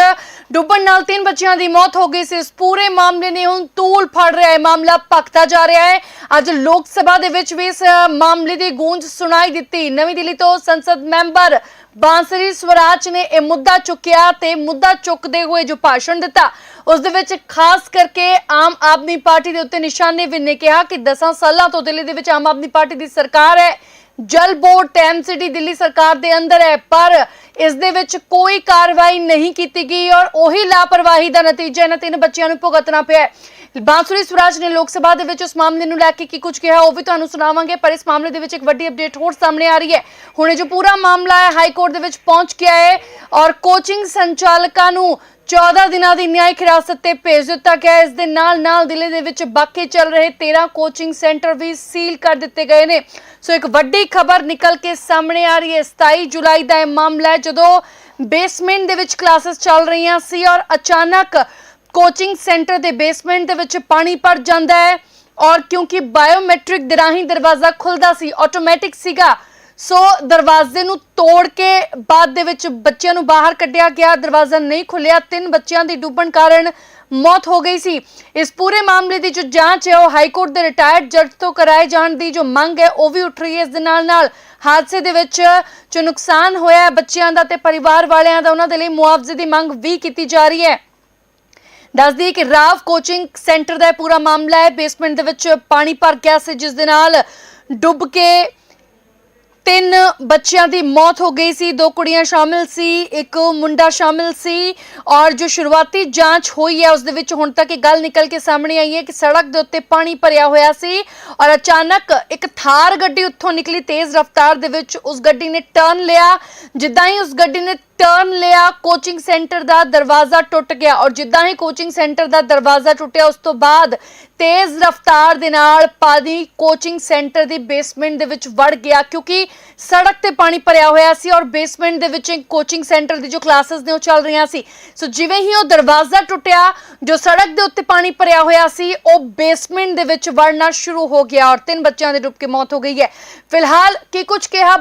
S1: ਡੁੱਬਣ ਨਾਲ ਤਿੰਨ ਬੱਚਿਆਂ ਦੀ ਮੌਤ ਹੋ ਗਈ ਸੀ। ਇਸ ਪੂਰੇ ਮਾਮਲੇ ਨੇ ਹੁਣ ਤੂਲ ਫੜ ਰਿਹਾ ਹੈ। ਮਾਮਲਾ ਭਖਦਾ ਜਾ ਰਿਹਾ ਹੈ। ਅੱਜ ਲੋਕ ਸਭਾ ਦੇ ਵਿੱਚ ਵੀ ਇਸ ਮਾਮਲੇ ਦੀ ਗੂੰਜ ਸੁਣਾਈ ਦਿੱਤੀ। ਨਵੀਂ ਦਿੱਲੀ ਤੋਂ ਸੰਸਦ ਮੈਂਬਰ ਬਾਂਸਰੀ ਸਵਰਾਜ ਨੇ ਇਹ ਮੁੱਦਾ ਚੁੱਕਿਆ ਤੇ ਮੁੱਦਾ ਚੁੱਕਦੇ ਹੋਏ ਜੋ ਭਾਸ਼ਣ ਦਿੱਤਾ, ਉਸ ਦੇ ਵਿੱਚ ਖਾਸ ਕਰਕੇ ਆਮ ਆਦਮੀ ਪਾਰਟੀ ਦੇ ਉੱਤੇ ਨਿਸ਼ਾਨੇ ਵੀ ਨੇ ਕਿਹਾ ਕਿ 10 ਸਾਲਾਂ ਤੋਂ ਦਿੱਲੀ ਦੇ ਵਿੱਚ ਆਮ ਆਦਮੀ ਪਾਰਟੀ ਦੀ ਸਰਕਾਰ ਹੈ, ਜਲ ਬੋਰਡ ਟੈਮ ਸਿਟੀ ਦਿੱਲੀ ਸਰਕਾਰ ਦੇ ਅੰਦਰ ਹੈ, ਪਰ ਇਸ ਦੇ ਵਿੱਚ ਕੋਈ ਕਾਰਵਾਈ ਨਹੀਂ ਕੀਤੀ ਗਈ ਔਰ ਉਹੀ ਲਾਪਰਵਾਹੀ ਦਾ ਨਤੀਜਾ ਇਹਨਾਂ ਤਿੰਨ ਬੱਚਿਆਂ ਨੂੰ ਭੁਗਤਣਾ ਪਿਆ ਬਾਂਸੁਰੀ ਸਵਰਾਜ ਨੇ ਲੋਕ ਸਭਾ ਦੇ ਵਿੱਚ ਉਸ ਮਾਮਲੇ ਨੂੰ ਲੈ ਕੇ ਕੀ ਕੁਝ ਕਿਹਾ ਉਹ ਵੀ ਤੁਹਾਨੂੰ ਸੁਣਾਵਾਂਗੇ, ਪਰ ਇਸ ਮਾਮਲੇ ਦੇ ਵਿੱਚ ਇੱਕ ਵੱਡੀ ਅਪਡੇਟ ਹੋਰ ਸਾਹਮਣੇ ਆ ਰਹੀ ਹੈ। ਹੁਣ ਇਹ ਜੋ ਪੂਰਾ ਮਾਮਲਾ ਹੈ ਹਾਈ ਕੋਰਟ ਦੇ ਵਿੱਚ ਪਹੁੰਚ ਗਿਆ ਹੈ ਔਰ ਕੋਚਿੰਗ ਸੰਚਾਲਕਾਂ ਨੂੰ 14 ਦਿਨਾਂ ਦੀ ਨਿਆਇਕ ਹਿਰਾਸਤ ਤੇ ਭੇਜ ਦਿੱਤਾ ਗਿਆ ਇਸ ਦੇ ਨਾਲ ਨਾਲ ਦਿੱਲੀ ਦੇ ਵਿੱਚ ਬਾਕੀ ਚੱਲ ਰਹੇ 13 ਕੋਚਿੰਗ ਸੈਂਟਰ ਵੀ ਸੀਲ ਕਰ ਦਿੱਤੇ ਗਏ ਨੇ। ਸੋ ਇੱਕ ਵੱਡੀ ਖਬਰ ਨਿਕਲ ਕੇ ਸਾਹਮਣੇ ਆ ਰਹੀ ਹੈ। 27 ਜੁਲਾਈ ਦਾ ਇਹ ਮਾਮਲਾ ਹੈ, ਜਦੋਂ ਬੇਸਮੈਂਟ ਦੇ ਵਿੱਚ ਕਲਾਸਿਸ ਚੱਲ ਰਹੀਆਂ ਸੀ ਔਰ ਅਚਾਨਕ ਕੋਚਿੰਗ ਸੈਂਟਰ ਦੇ ਬੇਸਮੈਂਟ ਦੇ ਵਿੱਚ ਪਾਣੀ ਭਰ ਜਾਂਦਾ ਹੈ ਔਰ ਕਿਉਂਕਿ ਬਾਇਓਮੈਟ੍ਰਿਕ ਦੇ ਰਾਹੀਂ ਦਰਵਾਜ਼ਾ ਖੁੱਲਦਾ ਸੀ, ਆਟੋਮੈਟਿਕ ਸੀਗਾ। ਸੋ ਦਰਵਾਜ਼ੇ ਨੂੰ ਤੋੜ ਕੇ ਬਾਅਦ ਦੇ ਵਿੱਚ ਬੱਚਿਆਂ ਨੂੰ ਬਾਹਰ ਕੱਢਿਆ ਗਿਆ। ਦਰਵਾਜ਼ਾ ਨਹੀਂ ਖੁੱਲਿਆ। ਤਿੰਨ ਬੱਚਿਆਂ ਦੀ ਡੁੱਬਣ ਕਾਰਨ ਮੌਤ ਹੋ ਗਈ ਸੀ। ਇਸ ਪੂਰੇ ਮਾਮਲੇ ਦੀ ਜੋ ਜਾਂਚ ਹੈ, ਉਹ ਹਾਈ ਕੋਰਟ ਦੇ ਰਿਟਾਇਰਡ ਜੱਜ ਤੋਂ ਕਰਾਏ ਜਾਣ ਦੀ ਜੋ ਮੰਗ ਹੈ, ਉਹ ਵੀ ਉੱਠ ਰਹੀ ਹੈ। ਇਸ ਦੇ ਨਾਲ ਨਾਲ ਹਾਦਸੇ ਦੇ ਵਿੱਚ ਜੋ ਨੁਕਸਾਨ ਹੋਇਆ ਬੱਚਿਆਂ ਦਾ ਤੇ ਪਰਿਵਾਰ ਵਾਲਿਆਂ ਦਾ, ਉਹਨਾਂ ਦੇ ਲਈ ਮੁਆਵਜ਼ੇ ਦੀ ਮੰਗ ਵੀ ਕੀਤੀ ਜਾ ਰਹੀ ਹੈ। ਦੱਸਦੀ ਕਿ ਰਾਵ ਕੋਚਿੰਗ ਸੈਂਟਰ ਦਾ ਇਹ ਪੂਰਾ ਮਾਮਲਾ ਹੈ। ਬੇਸਮੈਂਟ ਦੇ ਵਿੱਚ ਪਾਣੀ ਭਰ ਗਿਆ ਸੀ, ਜਿਸ ਦੇ ਨਾਲ ਡੁੱਬ ਕੇ ਤਿੰਨ ਬੱਚਿਆਂ ਦੀ ਮੌਤ ਹੋ ਗਈ ਸੀ। ਦੋ ਕੁੜੀਆਂ ਸ਼ਾਮਿਲ ਸੀ, ਇੱਕ ਮੁੰਡਾ ਸ਼ਾਮਿਲ ਸੀ ਔਰ ਜੋ ਸ਼ੁਰੂਆਤੀ ਜਾਂਚ ਹੋਈ ਹੈ, ਉਸ ਦੇ ਵਿੱਚ ਹੁਣ ਤੱਕ ਇਹ ਗੱਲ ਨਿਕਲ ਕੇ ਸਾਹਮਣੇ ਆਈ ਹੈ ਕਿ ਸੜਕ ਦੇ ਉੱਤੇ ਪਾਣੀ ਭਰਿਆ ਹੋਇਆ ਸੀ ਔਰ ਅਚਾਨਕ ਇੱਕ ਥਾਰ ਗੱਡੀ ਉੱਥੋਂ ਨਿਕਲੀ। ਤੇਜ਼ ਰਫ਼ਤਾਰ ਦੇ ਵਿੱਚ ਉਸ ਗੱਡੀ ਨੇ ਟਰਨ ਲਿਆ। ਜਿੱਦਾਂ ਹੀ ਉਸ ਗੱਡੀ ਨੇ ਟਰਨ ਲਿਆ ਕੋਚਿੰਗ ਸੈਂਟਰ ਦਾ ਦਰਵਾਜ਼ਾ ਟੁੱਟ ਗਿਆ ਔਰ ਜਿੱਦਾਂ ਹੀ ਕੋਚਿੰਗ ਸੈਂਟਰ ਦਾ ਦਰਵਾਜ਼ਾ ਟੁੱਟਿਆ, ਉਸ ਤੋਂ ਬਾਅਦ ਤੇਜ਼ ਰਫ਼ਤਾਰ ਦੇ ਨਾਲ ਪਾਣੀ ਕੋਚਿੰਗ ਸੈਂਟਰ ਦੀ ਬੇਸਮੈਂਟ ਦੇ ਵਿੱਚ ਵੜ ਗਿਆ ਕਿਉਂਕਿ ਸੜਕ ਤੇ ਪਾਣੀ ਭਰਿਆ ਹੋਇਆ ਸੀ ਔਰ ਬੇਸਮੈਂਟ ਦੇ ਵਿੱਚ ਕੋਚਿੰਗ ਸੈਂਟਰ ਦੀ ਜੋ ਕਲਾਸਿਸ ਨੇ ਉਹ ਚੱਲ ਰਹੀਆਂ ਸੀ। ਸੋ ਜਿਵੇਂ ਹੀ ਉਹ ਦਰਵਾਜ਼ਾ ਟੁੱਟਿਆ, ਜੋ ਸੜਕ ਦੇ ਉੱਤੇ ਪਾਣੀ ਭਰਿਆ ਹੋਇਆ ਸੀ, ਉਹ ਬੇਸਮੈਂਟ ਦੇ ਵਿੱਚ ਵੜਨਾ ਸ਼ੁਰੂ ਹੋ ਗਿਆ ਔਰ ਤਿੰਨ ਬੱਚਿਆਂ ਦੀ ਡੁੱਬ ਕੇ ਮੌਤ ਹੋ ਗਈ ਹੈ। ਫਿਲਹਾਲ ਕੀ ਕੁਝ ਕਿਹਾ